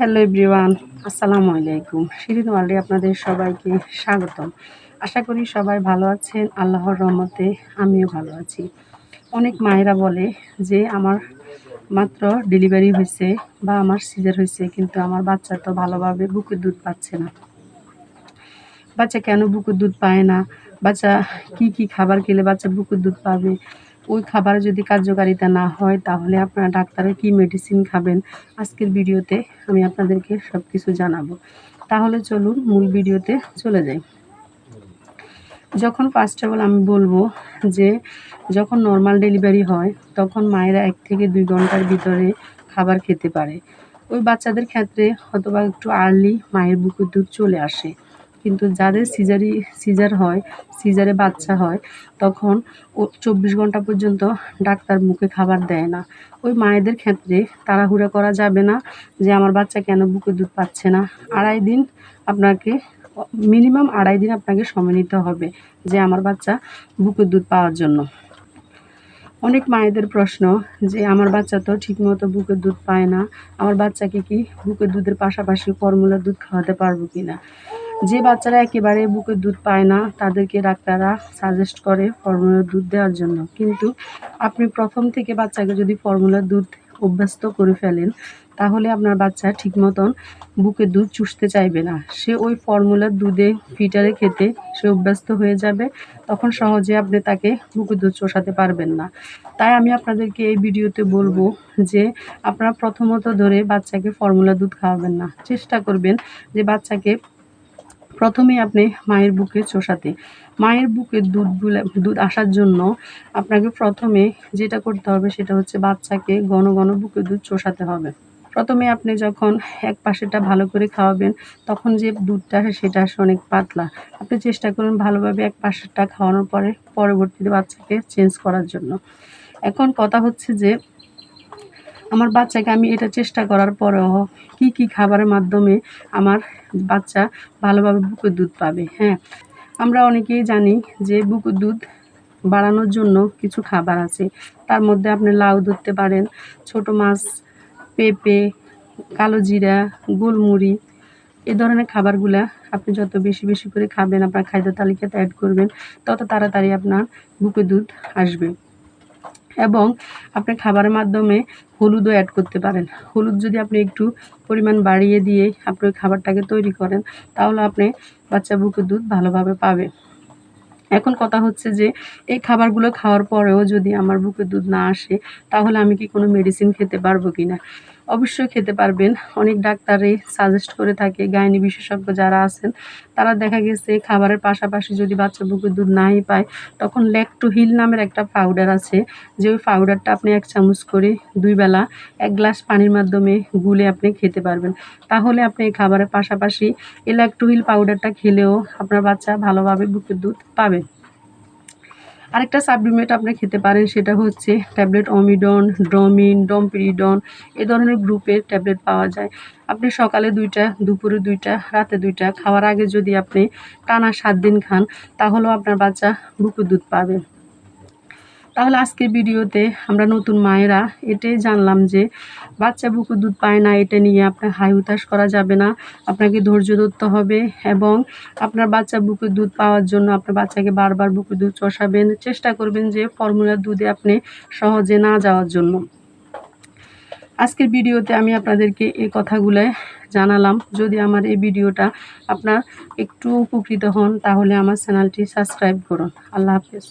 Hello everyone আসসালামু আলাইকুম। শিরিন ওয়ার্ল্ডে আপনাদের সবাইকে স্বাগতম। আশা করি সবাই ভালো আছেন, আল্লাহর রহমতে আমিও ভালো আছি। অনেক মায়েরা বলে যে আমার মাত্র ডেলিভারি হয়েছে বা আমার সিজার হয়েছে, কিন্তু আমার বাচ্চা তো ভালোভাবে বুকের দুধ পাচ্ছে না। বাচ্চা কেন বুকের দুধ পায় না? বাচ্চা কি কি খাবার খেলে বাচ্চা বুকের দুধ পাবে? ওই খাবারে যদি কার্যকারিতা না হয়, তাহলে আপনারা ডাক্তারের কি মেডিসিন খাবেন? আজকের ভিডিওতে আমি আপনাদেরকে সব কিছু জানাব। তাহলে চলুন মূল ভিডিওতে চলে যাই। যখন ফার্স্ট অফ অল আমি বলব যে, যখন নর্মাল ডেলিভারি হয়, তখন মায়েরা এক থেকে দুই ঘণ্টার ভিতরে খাবার খেতে পারে। ওই বাচ্চাদের ক্ষেত্রে অথবা একটু আর্লি মায়ের বুকের দুধ চলে আসে। কিন্তু যাদের সিজারি সিজার হয় সিজারে বাচ্চা হয়, তখন ও চব্বিশ ঘণ্টা পর্যন্ত ডাক্তার মুখে খাবার দেয় না। ওই মায়েদের ক্ষেত্রে তাড়াহুড়া করা যাবে না যে আমার বাচ্চা কেন বুকে দুধ পাচ্ছে না। আড়াই দিন আপনাকে, মিনিমাম আড়াই দিন আপনাকে সময় নিতে হবে যে আমার বাচ্চা বুকের দুধ পাওয়ার জন্য। অনেক মায়েদের প্রশ্ন যে আমার বাচ্চা তো ঠিকমতো বুকের দুধ পায় না, আমার বাচ্চাকে কি বুকের দুধের পাশাপাশি ফর্মুলার দুধ খাওয়াতে পারব কি না যে বাচ্চারা একেবারে বুকের দুধ পায় না, তাদেরকে ডাক্তাররা সাজেস্ট করে ফর্মুলার দুধ দেওয়ার জন্য। কিন্তু আপনি প্রথম থেকে বাচ্চাকে যদি ফর্মুলার দুধ অভ্যস্ত করে ফেলেন, তাহলে আপনার বাচ্চা ঠিক মতন বুকে দুধ চুষতে চাইবে না। সে ওই ফর্মুলার দুধে ফিটারে খেতে সে অভ্যস্ত হয়ে যাবে, তখন সহজে আপনি তাকে বুকে দুধ চষাতে পারবেন না। তাই আমি আপনাদেরকে এই ভিডিওতে বলব যে, আপনারা প্রথমত ধরে বাচ্চাকে ফর্মুলা দুধ খাওয়াবেন না। চেষ্টা করবেন যে বাচ্চাকে প্রথমেই আপনি মায়ের বুকে চষাতে। মায়ের বুকে দুধগুলো দুধ আসার জন্য আপনাকে প্রথমে যেটা করতে হবে সেটা হচ্ছে বাচ্চাকে ঘন ঘন বুকে দুধ চষাতে হবে। প্রথমে আপনি যখন এক পাশেটা ভালো করে খাওয়াবেন, তখন যে দুধটা আসে সেটা আসে অনেক পাতলা। আপনি চেষ্টা করুন ভালোভাবে এক পাশেরটা খাওয়ানোর পরে পরবর্তীতে বাচ্চাকে চেঞ্জ করার জন্য। এখন কথা হচ্ছে যে আমার বাচ্চাকে আমি এটা চেষ্টা করার পরেও কি কি খাবারের মাধ্যমে আমার বাচ্চা ভালোভাবে বুকের দুধ পাবে হ্যাঁ। আমরা অনেকেই জানি যে বুকের দুধ বাড়ানোর জন্য কিছু খাবার আছে। তার মধ্যে আপনি লাউ ধরতে পারেন, ছোট মাছ, পেঁপে, কালো জিরা গোলমুড়ি এ ধরনের খাবারগুলা আপনি যত বেশি বেশি করে খাবেন, আপনার খাদ্য তালিকাতে অ্যাড করবেন, তত তাড়াতাড়ি আপনার বুকে দুধ আসবে। এবং আপনি খাবারের মাধ্যমে হলুদও অ্যাড করতে পারেন। হলুদ যদি আপনি একটু পরিমাণ বাড়িয়ে দিয়ে আপনি ওই খাবারটাকে তৈরি করেন, তাহলে আপনি বাচ্চা বুকের দুধ ভালোভাবে পাবে। এখন কথা হচ্ছে যে, এই খাবারগুলো খাওয়ার পরেও যদি আমার বুকের দুধ না আসে, তাহলে আমি কি কোনো মেডিসিন খেতে পারব কি না অবশ্যই খেতে পারবেন। অনেক ডাক্তারে সাজেস্ট করে থাকে, গাইনি বিশেষজ্ঞ যারা আছেন, তারা দেখা গেছে খাবারের পাশাপাশি যদি বাচ্চা বুকের দুধ নাই পায়, তখন ল্যাকটো হিল নামের একটা পাউডার আছে, যে ওই পাউডারটা আপনি এক চামচ করে দুই বেলা এক গ্লাস পানির মাধ্যমে গুলে আপনি খেতে পারবেন। তাহলে আপনি এই খাবারের পাশাপাশি এই ল্যাকটো হিল পাউডারটা খেলেও আপনার বাচ্চা ভালোভাবে বুকের দুধ পাবে। আরেকটা সাপ্লিমেন্ট আপনি খেতে পারেন, সেটা হচ্ছে ট্যাবলেট অমিডন ড্রমিন ডমপিরিডন এ ধরনের গ্রুপের ট্যাবলেট পাওয়া যায়। আপনি সকালে দুইটা, দুপুরে দুইটা, রাতে দুইটা খাওয়ার আগে যদি আপনি টানা সাত দিন খান, তাহলেও আপনার বাচ্চা বুকু দুধ পাবে। তাহলে আজকের ভিডিওতে আমরা নতুন মায়েরা এটাই জানলাম যে বাচ্চা বুকু দুধ পায় না, এটা নিয়ে আপনার হাই উতাস করা যাবে না, আপনাকে ধৈর্য ধরতে হবে এবং আপনার বাচ্চা বুকে দুধ পাওয়ার জন্য আপনার বাচ্চাকে বারবার বুকে দুধ চষাবেন, চেষ্টা করবেন যে ফর্মুলার দুধে আপনি সহজে না যাওয়ার জন্য। আজকের ভিডিওতে আমি আপনাদেরকে এই কথাগুলো জানালাম। যদি আমার এই ভিডিওটা আপনার একটু উপকৃত হন, তাহলে আমার চ্যানেলটি সাবস্ক্রাইব করুন। আল্লাহ হাফেজ।